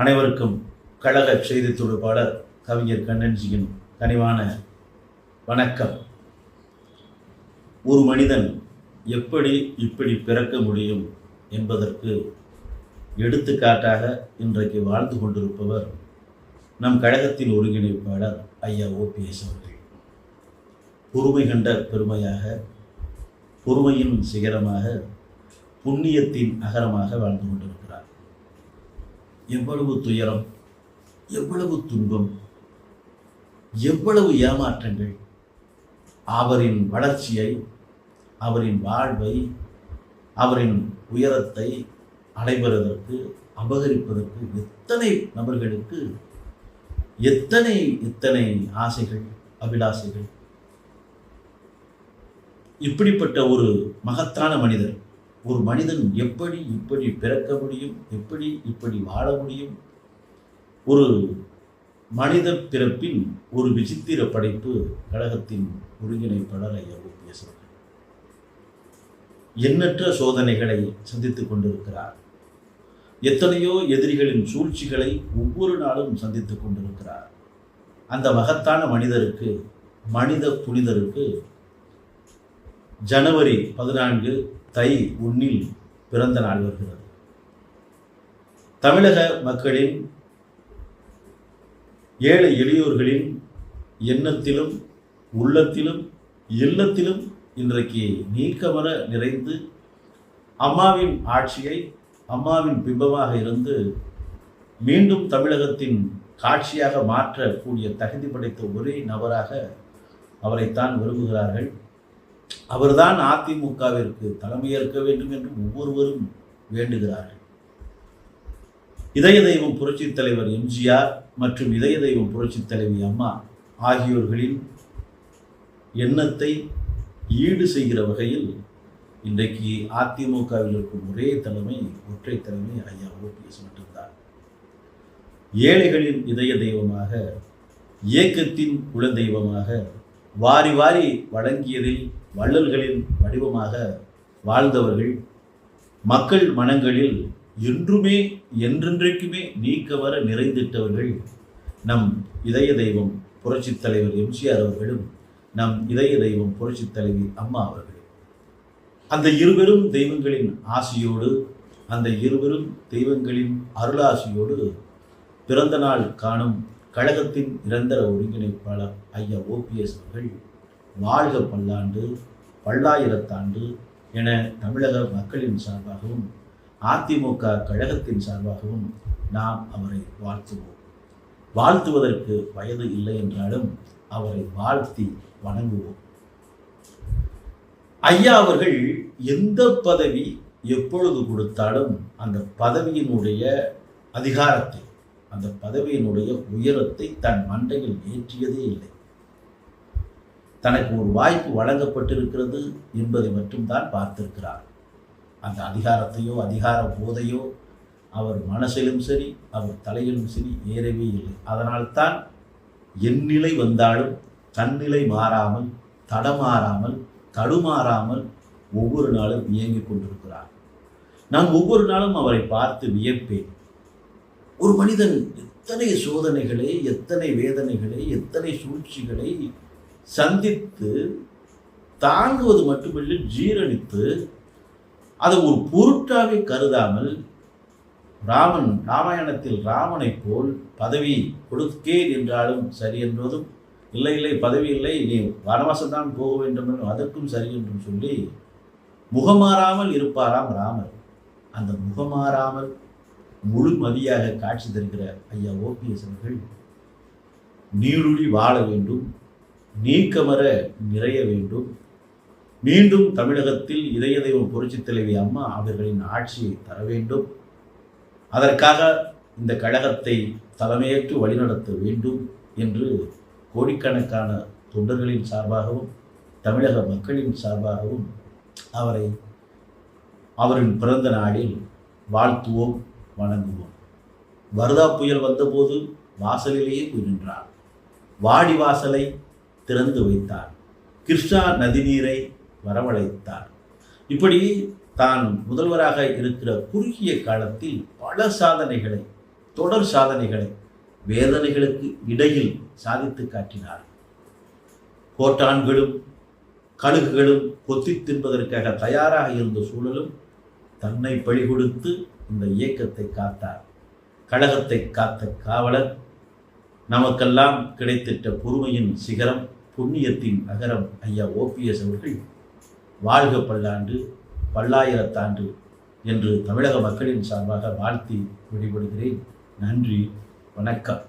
அனைவருக்கும் கழக செய்தி தொடர்பாளர் கவிஞர் கண்ணன்ஜியின் கனிவான வணக்கம். ஒரு மனிதன் எப்படி இப்படி பிறக்க முடியும் என்பதற்கு எடுத்துக்காட்டாக இன்றைக்கு வாழ்ந்து கொண்டிருப்பவர் நம் கழகத்தின் ஒருங்கிணைப்பாளர் ஐயா ஓபிஎஸ் அவர்கள். பொறுமை கண்ட பெருமையாக பொறுமையின் சிகரமாக புண்ணியத்தின் அகரமாக வாழ்ந்து கொண்டிருக்கிறார். எவ்வளவு துயரம் எவ்வளவு துன்பம் எவ்வளவு ஏமாற்றங்கள். அவரின் வளர்ச்சியை அவரின் வாழ்வை அவரின் உயரத்தை அடைபெறுவதற்கு அபகரிப்பதற்கு எத்தனை நபர்களுக்கு எத்தனை எத்தனை ஆசைகள் அபிலாசைகள்? இப்படிப்பட்ட ஒரு மகத்தான மனிதர் ஒரு மனிதன் எப்படி இப்படி பிறக்க முடியும் எப்படி இப்படி வாழ முடியும்? ஒரு மனித பிறப்பின் ஒரு விசித்திர படைப்பு கழகத்தின் ஒருங்கிணைப்பாளர் ஐயா ஓபிஎஸ் அவர்கள் எண்ணற்ற சோதனைகளை சந்தித்துக் கொண்டிருக்கிறார். எத்தனையோ எதிரிகளின் சூழ்ச்சிகளை ஒவ்வொரு நாளும் சந்தித்துக் கொண்டிருக்கிறார். அந்த மகத்தான மனிதருக்கு மனித புனிதருக்கு ஜனவரி பதினான்கு தை ஒன்றில் பிறந்த நாள் வருகிறது. தமிழக மக்களின் ஏழை எளியோர்களின் எண்ணத்திலும் உள்ளத்திலும் இல்லத்திலும் இன்றைக்கு நீக்கமர நிறைந்து அம்மாவின் ஆட்சியை அம்மாவின் பிம்பமாக இருந்து மீண்டும் தமிழகத்தின் காட்சியாக மாற்றக்கூடிய தகுதி படைத்த ஒரே நபராக அவரைத்தான் விரும்புகிறார்கள். அவர்தான் அதிமுகவிற்கு தலைமையேற்க வேண்டும் என்று ஒவ்வொருவரும் வேண்டுகிறார்கள். இதய தெய்வம் புரட்சி தலைவர் எம்ஜிஆர் மற்றும் இதய தெய்வம் புரட்சித் தலைவி அம்மா ஆகியோர்களின் எண்ணத்தை ஈடு செய்கிற வகையில் இன்றைக்கு அதிமுகவில் இருக்கும் ஒரே தலைமை ஒற்றை தலைமை ஐயா ஓபிஎஸ் மட்டும்தான். ஏழைகளின் இதய தெய்வமாக இயக்கத்தின் குலதெய்வமாக வாரி வாரி வழங்கியதில் வள்ளல்களின் வடிவமாக வாழ்ந்தவர்கள் மக்கள் மனங்களில் என்றுமே என்றென்றைக்குமே நீக்க வர நிறைந்திட்டவர்கள் நம் இதய தெய்வம் புரட்சித் தலைவர் எம்ஜிஆர் அவர்களும் நம் இதய தெய்வம் புரட்சித் தலைவி அம்மா அவர்களும். அந்த இருவரும் தெய்வங்களின் ஆசியோடு அந்த இருவரும் தெய்வங்களின் அருளாசியோடு பிறந்த நாள் காணும் கழகத்தின் நிரந்தர ஒருங்கிணைப்பாளர் ஐயா ஓபிஎஸ் அவர்கள் வாழ்க பல்லாண்டு பல்லாயிரத்தாண்டு என தமிழக மக்களின் சார்பாகவும் அதிமுக கழகத்தின் சார்பாகவும் நாம் அவரை வாழ்த்துவோம். வாழ்த்துவதற்கு வயது இல்லை என்றாலும் அவரை வாழ்த்தி வணங்குவோம். ஐயா அவர்கள் எந்த பதவி எப்பொழுது கொடுத்தாலும் அந்த பதவியினுடைய அதிகாரத்தை அந்த பதவியினுடைய உயரத்தை தன் மண்டையில் ஏற்றியதே இல்லை. தனக்கு ஒரு வாய்ப்பு வழங்கப்பட்டிருக்கிறது என்பதை மட்டும்தான் பார்த்திருக்கிறார். அந்த அதிகாரத்தையோ அதிகார போதையோ அவர் மனசிலும் சரி அவர் தலையிலும் சரி ஏறவே இல்லை. அதனால்தான் என் நிலை வந்தாலும் தன்னிலை மாறாமல் தடமாறாமல் தடுமாறாமல் ஒவ்வொரு நாளும் இயங்கிக் கொண்டிருக்கிறார். நான் ஒவ்வொரு நாளும் அவரை பார்த்து வியப்பேன். ஒரு மனிதன் எத்தனை சோதனைகளை எத்தனை வேதனைகளை எத்தனை சூழ்ச்சிகளை சந்தித்து தாங்குவது மட்டுமில்லை ஜீரணித்து அதை ஒரு பொருட்டாக கருதாமல் ராமன் ராமாயணத்தில் ராமனைப் போல் பதவி கொடுக்கேன் என்றாலும் சரி என்பதும் இல்லை இல்லை பதவி இல்லை நீ வனவாசம்தான் போக வேண்டும் என்றும் அதற்கும் சரி என்றும் சொல்லி முகமாறாமல் இருப்பாராம் ராமர். அந்த முகமாறாமல் முழுமதியாக காட்சி தருகிற ஐயா ஓபிஎஸ் அவர்கள் நீருடி வாழ வேண்டும் நீக்கமர நிறைய வேண்டும். மீண்டும் தமிழகத்தில் இதய தெய்வம் புரட்சி தலைவி அம்மா அவர்களின் ஆட்சியை தர வேண்டும். அதற்காக இந்த கழகத்தை தலைமையேற்று வழிநடத்த வேண்டும் என்று கோடிக்கணக்கான தொண்டர்களின் சார்பாகவும் தமிழக மக்களின் சார்பாகவும் அவரை அவரின் பிறந்த நாளில் வாழ்த்துவோம் வணங்குவோம். வருதா புயல் வந்தபோது வாசலிலேயே போய் நின்றார் வாடி வாசலை திறந்து வைத்தார். கிருஷ்ணா நதிநீரை வரவழைத்தார். இப்படி தான் முதல்வராக இருக்கிற குறுகிய காலத்தில் பல சாதனைகளை தொடர் சாதனைகளை வேதனைகளுக்கு இடையில் சாதித்து காட்டினார். கோட்டான்களும் கழுகுகளும் கொத்தி தின்பதற்காக தயாராக இருந்த சூழலும் தன்னை பழி கொடுத்து இந்த இயக்கத்தை காத்தார். கழகத்தை காத்த காவலர் நமக்கெல்லாம் கிடைத்திட்ட பொறுமையின் சிகரம் புண்ணியத்தின் நகரம் ஐயா ஓபிஎஸ் அவர்கள் வாழ்க பல்லாண்டு பல்லாயிரத்தாண்டு என்று தமிழக மக்களின் சார்பாக வாழ்த்தி வழிபடுகிறேன் நன்றி வணக்கம்.